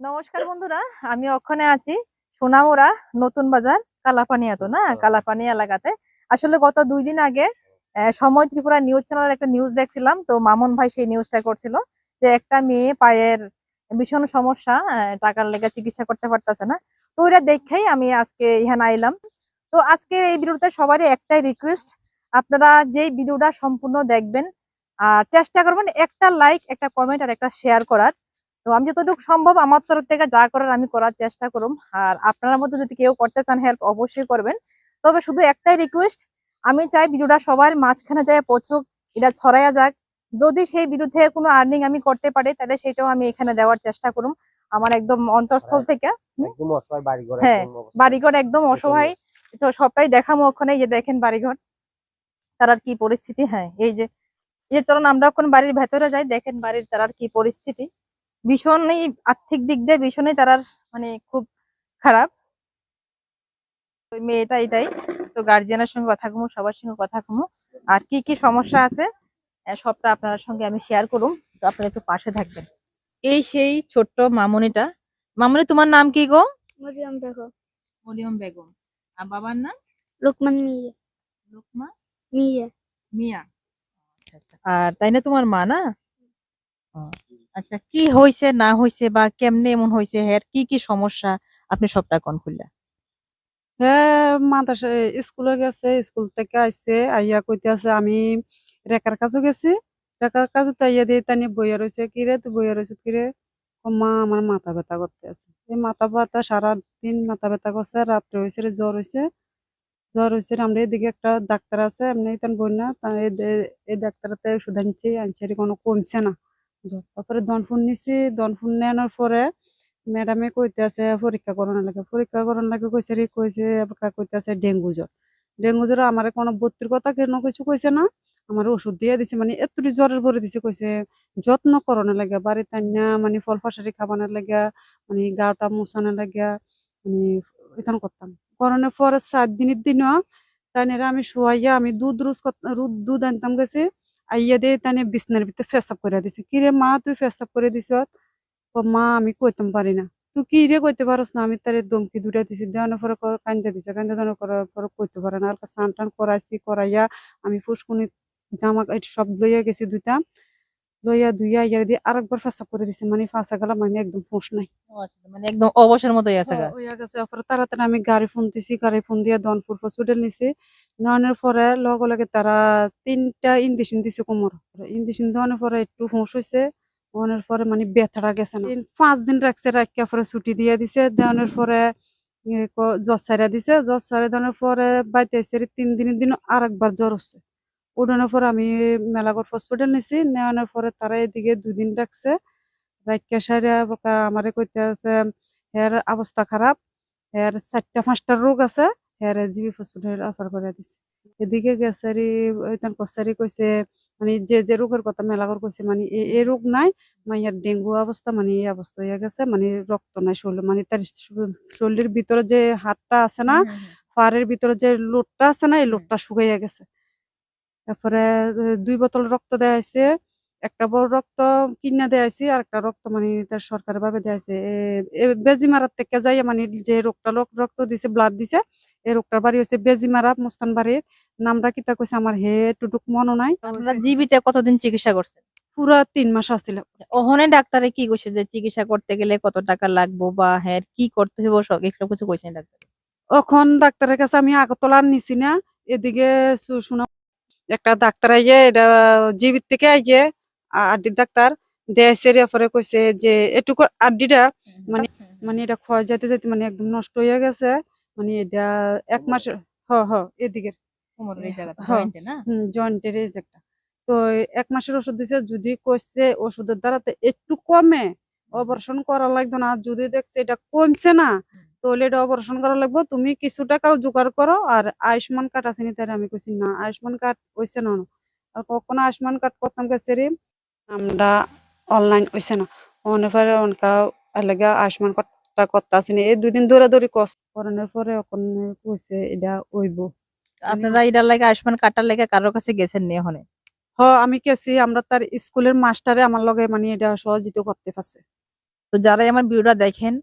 নমস্কার বন্ধুরা আমি ওখানে আছি। সোনামুরা নতুন বাজার কালাপানিয়া তো না কালাপানি এলাকাতে। আসলে গত দুই দিন আগে সময় ত্রিপুরা নিউজ চ্যানেলের একটা নিউজ দেখছিলাম। তো মামুন ভাই সেই নিউজটা করছিল যে একটা মেয়ে পায়ের ভীষণ সমস্যা টাকার লেগে চিকিৎসা করতে পারতেছে না। তো ওইটা দেখেই আমি আজকে এখানে আইলাম। তো আজকের এই ভিডিওতে সবারই একটাই রিকোয়েস্ট আপনারা যেই ভিডিওটা সম্পূর্ণ দেখবেন আর চেষ্টা করবেন একটা লাইক একটা কমেন্ট আর একটা শেয়ার করার। তো আমি যতটুকু সম্ভব আমার তরফ থেকে যা করার আমি করার চেষ্টা করুম। আর আপনার মধ্যে যদি কেউ করতে চান হেল্প অবশ্যই করবেন। তবে শুধু একটাই রিকোয়েস্ট আমি চাই ভিডিওটা সবার মাঝখানে যায় পৌঁছুক এটা ছড়াইয়া যাক। যদি সেই থেকে কোনো আর্নিং আমি করতে পারি তাহলে সেটাও আমি এখানে দেওয়ার চেষ্টা করুম। আমার একদম থেকে? একদম অসহায় বাড়িঘর হ্যাঁ, একদম বাড়িঘর একদম অসহায়। তো সবটাই দেখামো ওখানে যে দেখেন বাড়িঘর। তার আর কি পরিস্থিতি? হ্যাঁ এই যে এই যে চলুন আমরা এখন বাড়ির ভেতরে যাই দেখেন বাড়ির তার আর কি পরিস্থিতি। ভীষণই আর্থিক দিক দিয়ে ভীষণই তার মানে খুব খারাপ। ওই মেয়েটা এটাই। তো গার্জিয়ানের সঙ্গে কথা কমু সবার সঙ্গে কথা কমু। আর কি কি সমস্যা আছে সবটা আপনার সঙ্গে আমি শেয়ার করুম। তো আপনারা একটু পাশে থাকবেন। এই সেই ছোট্ট মামুনিটা। মামুনি তোমার নাম কি গো? মরিয়ম দেখো মরিয়ম বেগম। আর বাবার নাম? লোকমান মিয়া। লোকমা মিয়া। মিয়া। আচ্ছা আচ্ছা। আর তাই না তোমার মা না? আচ্ছা কি হইছে না হইছে বা কেমনে এমন হইছে? হের কি কি সমস্যা? আপনি সবটা কোন খুললা মাদ্রাসা স্কুলে গেছে স্কুল থেকে আইছে আইয়া কইতে আছে আমি রেখার কাজও গেছি রেখার কাজও তো আইয়া দিয়ে তানি বইয়া রয়েছে কিরে তুই বইয়া রয়েছে কিরে ও মা আমার মাথা ব্যথা করতে আছে। এই মাথা ব্যথা সারা দিন মাথা ব্যথা করছে রাত্রে হয়েছে রে জ্বর হয়েছে জ্বর হয়েছে রে, আমরা এদিকে একটা ডাক্তার আছে এমনি তেন বই না এই ডাক্তারতে ওষুধ আনছি আনছি কোনো কমছে না। তারপরে দনফুন নিছি, দনফুন নেওয়ার পরে ম্যাডামে কইতে আছে, পরীক্ষা করানোর লাগে। পরীক্ষা করানোর লাগে? কইছে, রে, কইছে কইতে আছে, ডেঙ্গু জ্বর। ডেঙ্গু জ্বর আমার কোনো ভর্তির কথা কেন? কিছু কইছে না, আমার ওষুধ দিয়ে দিছে। মানে এতটি জ্বরের পরে দিছে? কইছে, যত্ন করানোর লাগে, বাড়িতে আইনা মানে ফল ফসারি খাবানোর লাগে মানে গাটা মুছানোর লাগে। মানে এখান করতাম। করানোর পরে সাত দিনের দিনও তাই আমি শুয়াইয়া আমি দুধ রুজ দুধ আনতাম গেছে আইয়া দিয়ে তানে বিছনার ভিতরে ফেসাপ করে দিছে। কিরে মা, তুই ফেসাপ করে দিছ? মা, আমি কইতাম পারি না। তুই কি রে কইতে পারস না? আমি তারে দমকি দুটা দিছি। দেওয়ানোর পরে ক- কান্দা দিছে। কান্দা দেওয়ানোর পরে কইতে পারে না। আর স্নান টান করাইছি, করাইয়া আমি পুষ্কুনি জামা সব লইয়া গেছি দুইটা। লইয়া দুইয়া ইয়ার দিয়ে আরেকবার ফাঁসা করে দিছে। মানে ফাঁসা গেলা মানে একদম ফুস নাই। মানে একদম অবসর মতোই আছে গা। তারপরে তাড়াতাড়ি আমি গাড়ি ফোন দিছি গাড়ি ফোন দিয়ে দনপুর হসপিটাল নিছি। নেওয়ানোর পরে লগে লগে তারা তিনটা ইঞ্জেকশন দিছে কোমর। ইঞ্জেকশন দেওয়ানোর পরে একটু হুঁশ হয়েছে দেওয়ানোর পরে মানে ব্যথাটা গেছে না। পাঁচ দিন রাখছে রাখিয়া পরে ছুটি দিয়ে দিছে। দেওয়ানোর পরে জ্বর সাইরা দিছে। জ্বর সাইরা দেওয়ানোর পরে বাইতে তিন দিনের দিন আর একবার জ্বর হচ্ছে। উঠানোর পর আমি মেলাগড় হসপিটাল নিছি। নেওয়ানোর পরে তারা এদিকে দুদিন রাখছে রাখিয়া সাইরা আমারে কইতে আছে এর অবস্থা খারাপ এর চারটা পাঁচটা রোগ আছে এর জিবি হসপিটাল অফার করে দিছে। এদিকে গেছারি ওইতান কসারি কইছে মানে যে যে রোগের কথা মেলাগর কইছে মানে এ রোগ নাই মানে ইয়ার ডেঙ্গু অবস্থা মানে এই অবস্থা হয়ে গেছে মানে রক্ত নাই শরীরে মানে তার শরীরের ভিতরে যে হাতটা আছে না পাড়ের ভিতরে যে লোটটা আছে না এই লোটটা শুকাইয়া গেছে। তারপরে দুই বোতল রক্ত দেয়া হয়েছে। একটা বড় রক্ত কিনা দেয়া হয়েছে আর একটা রক্ত মানে তার সরকারি ভাবে দেয়া হয়েছে। বেজি মারার থেকে যাই মানে যে রোগটা লোক রক্ত দিছে ব্লাড দিছে এই রোগটার বাড়ি হয়েছে বেজি মারা মুস্তান বাড়ির নামটা কিতা কইছে আমার হে টুটুক মনে নাই। আপনারা জীবিতে কতদিন চিকিৎসা করছেন? পুরা তিন মাস আসছিল ওখানে ডাক্তারে কি কইছে যে চিকিৎসা করতে গেলে কত টাকা লাগবো বা হ্যাঁ কি করতে হবে সব এগুলো কিছু কইছে না ডাক্তার? এখন ডাক্তারের কাছে আমি আগতলার নিছি না। এদিকে শুনা একটা ডাক্তার আইয়ে এটা জীবিত থেকে আইয়ে আড্ডির ডাক্তার দেয়াইছে রে পরে কইছে যে এটুকু আড্ডিটা মানে মানে এটা ক্ষয় যেতে যেতে মানে একদম নষ্ট হয়ে গেছে মানে এটা এক মাস হ হ এদিকে কোমরের এই জায়গাটা joint এ না? হুম জয়েন্টের এই একটা। তো এক মাসের ওষুধ দিছে যদি কইছে ওষুধের দ্বারাতে একটু কমে অপারেশন করা লাগবে না। আর যদি দেখছে এটা কমছে না তাহলে এটা অপারেশন করা লাগবে। তুমি কিছু টাকাও জোগাড় করো। আর আয়ুষ্মান কার্ড আছে নি তাই আমি কইছি না আয়ুষ্মান কার্ড হইছে না। আর কখনো আয়ুষ্মান কার্ড করতাম গেছে রে আমরা অনলাইন হইছে না। অনেক পরে অনকা লাগে আয়ুষ্মান কার্ডটা করতে আসেনি এই দুদিন দৌড়াদৌড়ি কষ্ট করানোর পরে ওখানে কইছে এটা হইব। আপনারা এটার লাগে আয়ুষ্মান কাটার লাগে কারোর কাছে গেছেন নি ওখানে হ আমি গেছি। আমরা তার স্কুলের মাস্টারে আমার লগে মানে এটা সহযোগিতা করতে পারছে। তো যারাই আমার ভিডিওটা দেখেন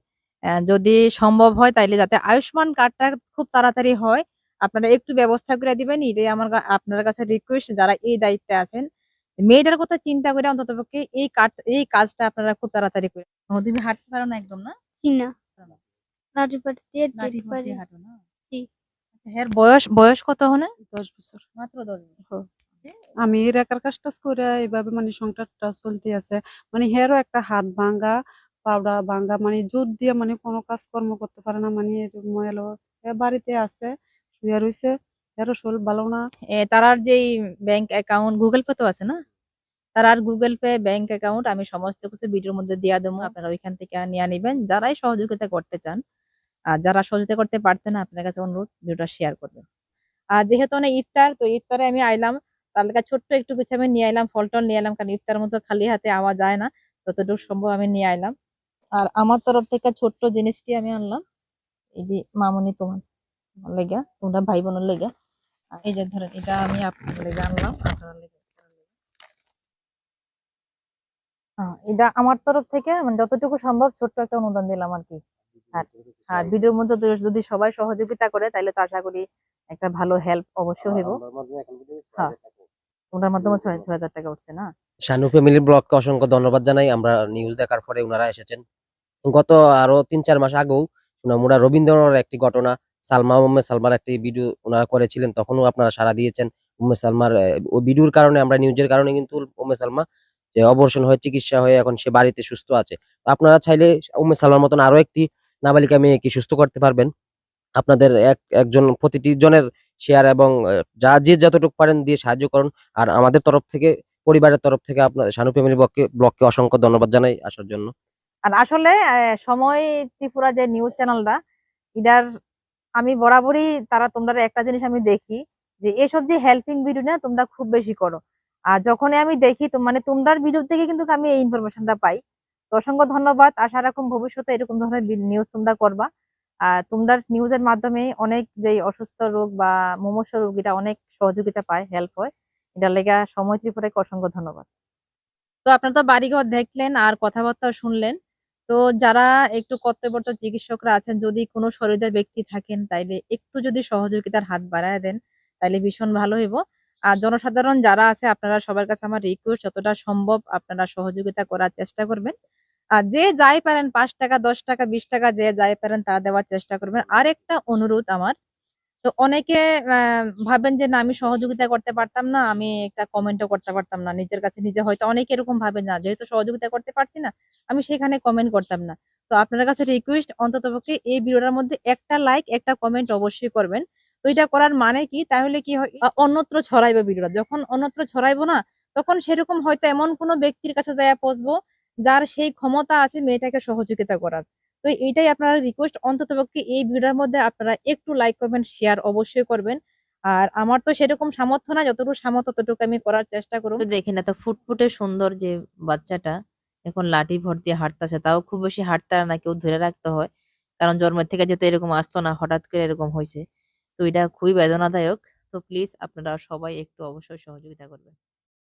আহ, যদি সম্ভব হয় তাইলে যাতে আয়ুষ্মান কার্ডটা খুব তাড়াতাড়ি হয় আপনারা একটু ব্যবস্থা করে দিবেন। এটাই আমার আপনার কাছে রিকোয়েস্ট যারা এই দায়িত্বে আছেন মেয়েদের কথা চিন্তা করে অন্তত পক্ষে এই কাজ এই কাজটা আপনারা খুব তাড়াতাড়ি করে তুমি হাঁটতে পারো না একদম না? না। জি। আচ্ছা, এর বয়স বয়স কত হনে দশ বছর। মাত্র দশ বছর। আমি রেখার কাজ টাজ করে এইভাবে মানে সংসারটা চলতে আছে। মানে হেরও একটা হাত ভাঙ্গা পাউডা ভাঙ্গা মানে জোর দিয়ে মানে কোনো কাজকর্ম করতে পারে না। মানে ময়লো বাড়িতে আছে, শুয়ে রয়েছে এরও শরীর ভালো না। তারার যেই ব্যাংক অ্যাকাউন্ট গুগল পে তো আছে না? তারার গুগল পে ব্যাংক অ্যাকাউন্ট আমি সমস্ত কিছু ভিডিওর মধ্যে দিয়ে দেবো, আপনারা ওইখান থেকে নিয়ে নিবেন। যারাই সহযোগিতা করতে চান, আর যারা সহযোগিতা করতে পারতেন আপনার কাছে অনুরোধ, ভিডিওটা শেয়ার করবেন। আর যেহেতু অনেক ইফতার, তো ইফতারে আমি আইলাম, তার লেগে ছোট্ট একটু কিছু আমি নিয়ে আইলাম ফল টল নিয়ে এলাম কারণ ইফতার মতো খালি হাতে আওয়া যায় না। যতটুকু সম্ভব আমি নিয়ে আইলাম। আর আমার তরফ থেকে ছোট্ট জিনিসটি আমি আনলাম। এই যে মামনি তোমার তোমার লেগে তোমরা ভাই বোনের লেগে। আর এই যে ধরেন এটা আমি আপনার লেগে আনলাম আপনার লেগে। হ্যাঁ, এটা আমার তরফ থেকে মানে যতটুকু সম্ভব ছোট্ট একটা অনুদান দিলাম আর কি। আর ভিডিওর মধ্যে যদি- সবাই সহযোগিতা করে তাহলে তো আশা করি একটা ভালো হেল্প অবশ্যই হইব। হ্যাঁ। ওনার মাধ্যমে ছয় ছয় হাজার টাকা উঠছে না? শানু ফ্যামিলি ব্লগকে অসংখ্য ধন্যবাদ জানাই। আমরা নিউজ দেখার পরে ওনারা এসেছেন। গত আরও তিন চার মাস আগেও ওনারা রবীন্দ্রনাথের একটি ঘটনা, সালমা, উম্মে সালমার একটি ভিডিও ওনারা করেছিলেন, তখনও আপনারা সাড়া দিয়েছেন উম্মে সালমার ওই ভিডিওর কারণে, আমরা নিউজের কারণে কিন্তু উম্মে সালমা যে অবর্ষণ হয়ে, চিকিৎসা হয়ে, এখন সে বাড়িতে সুস্থ আছে। আপনারা চাইলে উম্মে সালমার মতন আরও একটি নাবালিকা মেয়েকে সুস্থ করতে পারবেন? আপনাদের এক, একজন, প্রতিটি জনের শেয়ার এবং যা যে যতটুকু পারেন দিয়ে সাহায্য করুন। আর আমাদের তরফ থেকে, পরিবারের তরফ থেকে আপনার শানু ফ্যামিলি ব্লগকে ব্লগকে অসংখ্য ধন্যবাদ জানাই আসার জন্য। আর আসলে সময় ত্রিপুরা যে নিউজ চ্যানেলটা এটার আমি বরাবরই, তারা তোমরা একটা জিনিস আমি দেখি, যে এসব যে হেল্পিং ভিডিও না, তোমরা খুব বেশি করো। আর যখনই আমি দেখি মানে তোমরার ভিডিও থেকে কিন্তু আমি এই ইনফরমেশনটা পাই। তো অসংখ্য ধন্যবাদ। আশা রাখুন ভবিষ্যতে এরকম ধরনের নিউজ তোমরা করবা। আর তোমরার নিউজের মাধ্যমে অনেক যে অসুস্থ রোগ বা মুমূর্ষ রোগীরা অনেক সহযোগিতা পায় হেল্প হয়। এটার লেগে সময় ত্রিপুরাকে অসংখ্য ধন্যবাদ। তো আপনারা তো বাড়িঘর দেখলেন আর কথাবার্তা শুনলেন। তো যারা একটু কর্তব্যরত চিকিৎসকরা আছেন, যদি কোনো শরীরের ব্যক্তি থাকেন, তাইলে একটু যদি সহযোগিতার হাত বাড়ায় দেন, তাইলে ভীষণ ভালো হইব। আর জনসাধারণ যারা আছে, আপনারা সবার কাছে আমার রিকোয়েস্ট যতটা সম্ভব আপনারা সহযোগিতা করার চেষ্টা করবেন। আর যে যাই পারেন, পাঁচ টাকা, দশ টাকা, বিশ টাকা, যে যাই পারেন, তা দেওয়ার চেষ্টা করবেন। আর একটা অনুরোধ আমার তো অনেকে ভাবেন যে, না, আমি সহযোগিতা করতে পারতাম না, আমি একটা কমেন্টও করতে পারতাম না। নিজের কাছে নিজে হয়তো অনেকে এরকম ভাবেন না, যেহেতু সহযোগিতা করতে পারছি না, আমি সেখানে কমেন্ট করতাম না। তো আপনার কাছে রিকোয়েস্ট অন্ততপক্ষে এই ভিডিওটার মধ্যে একটা লাইক একটা কমেন্ট অবশ্যই করবেন। তো এটা করার মানে কি? তাহলে কি হয় অন্যত্র ছড়াইবে ভিডিওটা। যখন অন্যত্র ছড়াইবো না, তখন সেরকম হয়তো এমন কোনো ব্যক্তির কাছে যায় পৌঁছবো, যার সেই ক্ষমতা আছে মেয়েটাকে সহযোগিতা করার। তো এইটাই আপনারা রিকোয়েস্ট অন্ততপক্ষে এই ভিডিওর মধ্যে আপনারা একটু লাইক কমেন্ট শেয়ার অবশ্যই করবেন। আর আমার তো সেরকম সামর্থ্য না, যতটুকু সামর্থ্য ততটুকু আমি করার চেষ্টা করব দেখি না তো ফুটফুটে সুন্দর যে বাচ্চাটা, এখন লাঠি ভর দিয়ে হাঁটতেছে, তাও খুব বেশি হাঁটতে না, কেউ ধরে রাখতে হয়। কারণ জন্মের থেকে যেতে এরকম আসতো না, হঠাৎ করে এরকম হয়েছে। তো এটা খুবই বেদনাদায়ক। তো প্লিজ আপনারা সবাই একটু অবশ্যই সহযোগিতা করবেন।